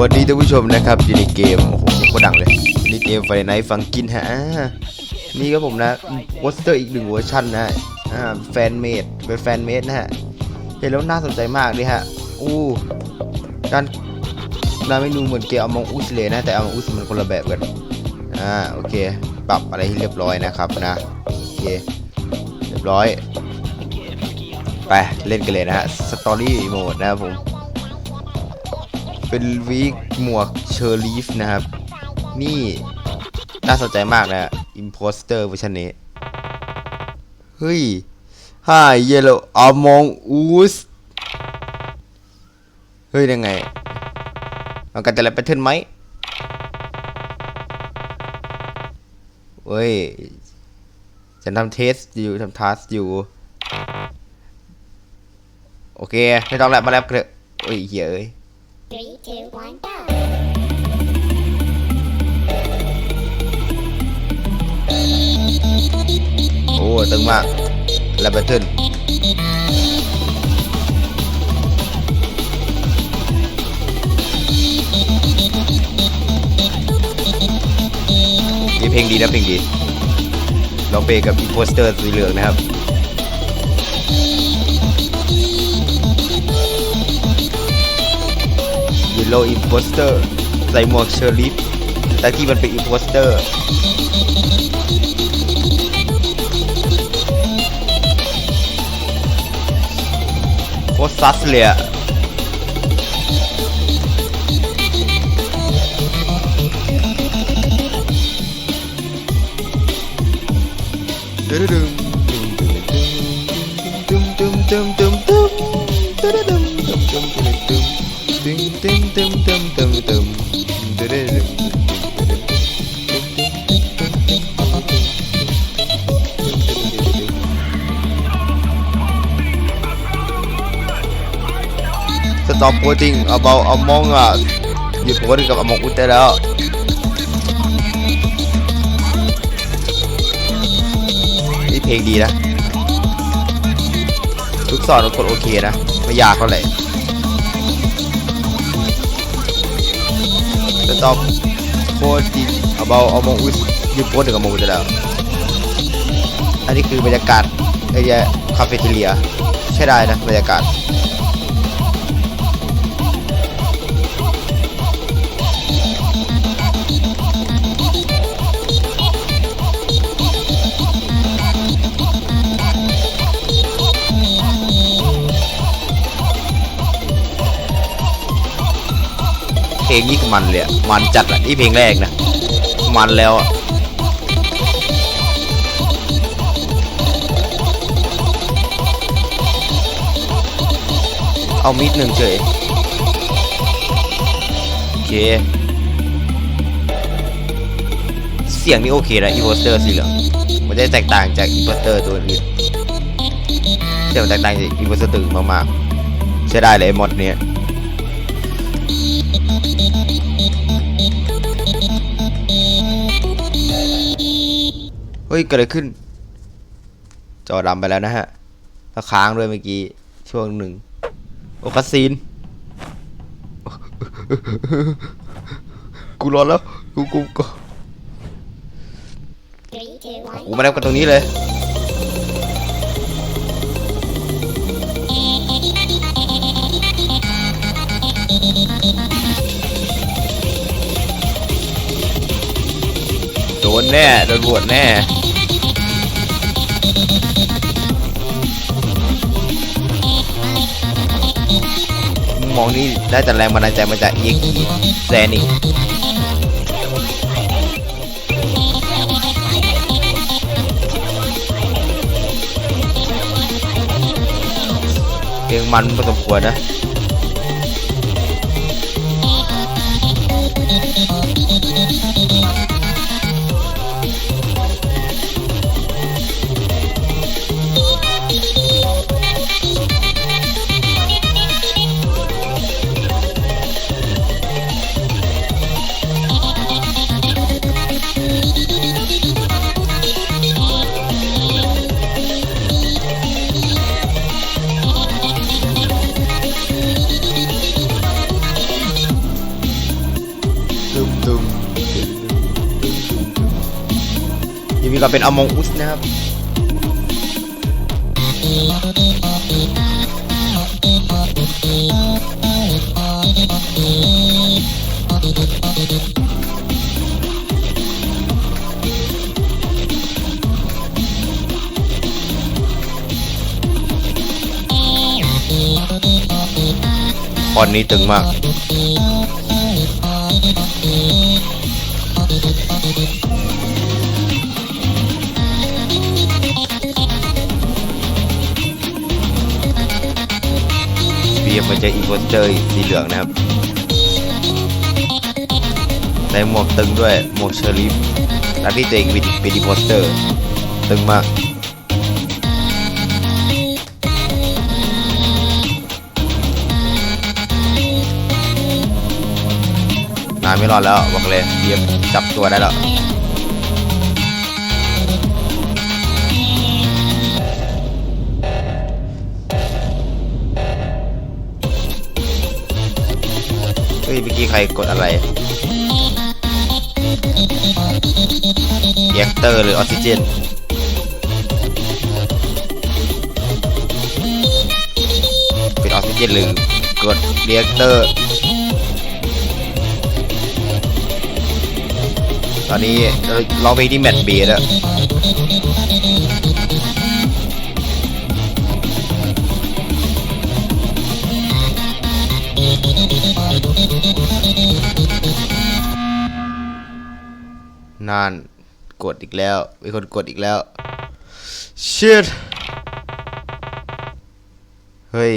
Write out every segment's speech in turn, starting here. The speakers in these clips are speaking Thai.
วัสดีท่านผู้ชมนะครับอยู่ในเกม โอ้โหโคตรดังเลยนี่เกมไฟไนฟังกินฮะนี่ก็ผมนะโปสเตอร์อีกหนึ่งเวอร์ชันนะอ่าแฟนเมดเป็นแฟนเมดนะฮะเห็นแล้วน่าสนใจมากเลยฮะอู้ด้านด้านเมนูเหมือนเกมอมองอุสเลยนะ แต่อมองอุสมันคนละแบบกันอ่าโอเค ปรับอะไรให้เรียบร้อยนะครับนะโอเคเรียบร้อย ไปเล่นกันเลยนะฮะสตอรี่โหมดนะครับผม เป็นวีคหมวกเชอร์ลีฟนะครับ นี่น่าสนใจมากนะอิมโพสเตอร์เวอร์ชันนี้ เฮ้ยฮ่าเยลโลอามองอูสเฮ้ย ยังไงมันกันจะอะไรแพทเทิร์นไหมเฮ้ยฉันทำเทสอยู่ทำทัสอยู่ โอเค ไม่ต้องแล้วมาแล้วกันเถอะโอ้ยเหี้ยเอ้ย Three, two, one, go. โอ้ตึงมากแล้วแบทเทิลนี่เพลงดีนะเพลงดีลองเพลงกับอีโพสเตอร์สีเหลืองนะครับ ยิโลอิ p โ o สเตอร์ใส่หมวกเชอร์ลิฟแต่ที่มันเป็นอิ p โ o สเตอร์โคตรซัสเลยอะตึ้มตึ้มตึ้มตึ้มตึ้มตึ้มตึ้มตึ้มตึ้มตึ้มตึ้มตึ้ม ตึ้มตึ้มตึ้มตึ้มตึ้มตึ้มตึ้มตึ้มตึ้ม Stop quoting about Among Us หยุดพสต์กับ Among Us ได้แล้วนี่เพลงดีนะ ทุกสอนทุกคนโอเคนะ ไม่ยากเท่าไหร่ Stop quoting about Among Us ยุดโพสต์กับ Among Us แล้ว อันนี้คือบรรยากาศไอ้เหี้ยคาเฟ่เทเลียใช่ได้นะบรรยากาศ ลงนี้มันเลยมันจัดอะนี่เพลงแรกนะ มันแล้วอะเอามิดหนึ่งเฉยโอเค เสียงนี่โอเคนะอีโวสเตอร์สีเหลืองมันจะแตกต่างจากอีโวสเตอร์ตัวอื่นเสียงแตกต่างจากอีโวสเตอร์ตื่นมากๆใช้ได้เลยมอดเนี้ย เฮ้ยเกิดอะไรขึ้น จอดำไปแล้วนะฮะแล้วค้างด้วยเมื่อกี้ช่วงหนึ่งโอคาซีนกูรอแล้วกูกูกู Three, two, one. กูมาแล้วกันตรงนี้เลย แน่ โดนบวชแน่มองนี้ได้แต่แรงบันดาลใจมาจากเอ็กแซนิกเพลงมันพอสมควรนะ กับเป็นอมองอุสนะครับตอนนี้ตึงมาก มาเจออีโวสเตอร์สีเหลืองนะครับในหมวกตึงด้วยหมวกเชอรี่แล้วที่ตัวเองเป็นอีโวสเตอร์ตึงมากนายไม่รอดแล้วบอกเลยเบียมจับตัวได้แล้ว ฮ้ยเมื่อกี้ใครกดอะไรเรียกเตอร์หรือออกซิเจนเป็นออกซิเจนหรือกดเรียกเตอร์ ตอนนี้เราร้องเพลงที่แมทเบียร์แล้ว นานกดอีกแล้วมีคนกดอีกแล้ว shit เฮ้ย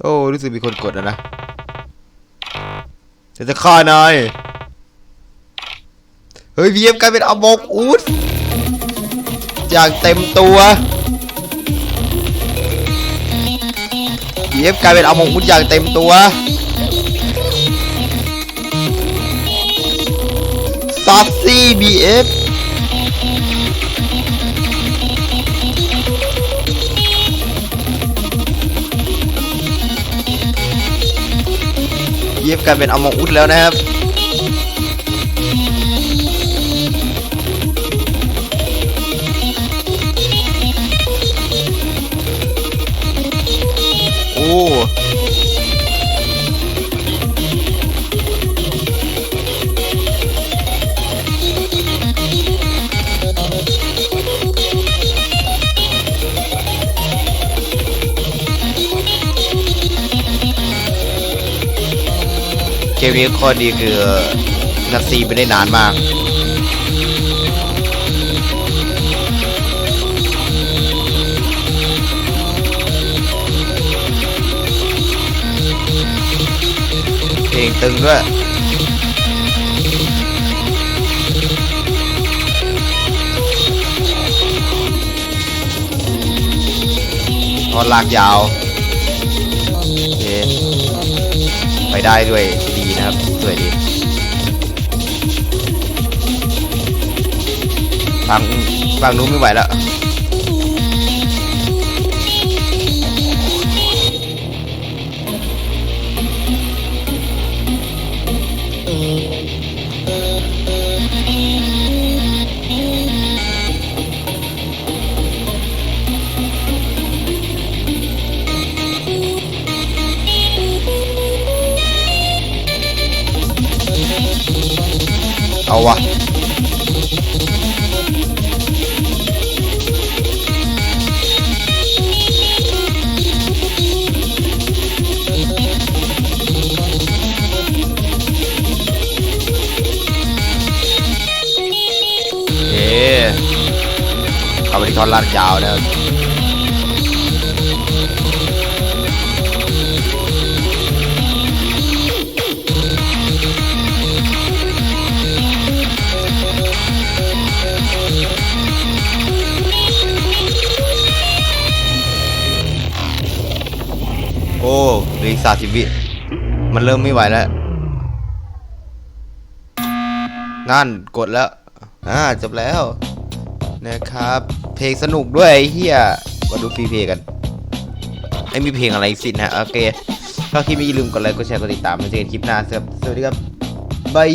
โอ้รู้สึกมีคนกดแล้วนะจะจะฆ่านายเฮ้ยพีเอ็มกลายเป็นอมกอูดอย่างเต็มตัว เอ็มกลายเป็นอามกมุดอย่างเต็มตัวซัสซี่บีเอฟเอ็มกลายเป็นอมกอุดแล้วนะครับ เกมนี้ข้อดีคือนัดซีไปได้นานมาก ตึงด้วยทอนลากยาวโอเคไปได้ด้วยดีนะครับสวยดีฟังฟังนู้นไม่ไหวแล้ว เอาวะเอ๊เข้าไปที่ท่อนลาดยาวนะครับ สามสิบวิ มันเริ่มไม่ไหวแล้ว นั่นกดแล้ว อ่าจบแล้ว นะครับ เพลงสนุกด้วยเฮียมาดูฟรีเพลงกันไม่มีเพลงอะไรสินะโอเค ก็คลิปนี้อย่าลืมกดไลค์กดแชร์กดติดตามมาเจอกันคลิปหน้าสวัสดีครับบาย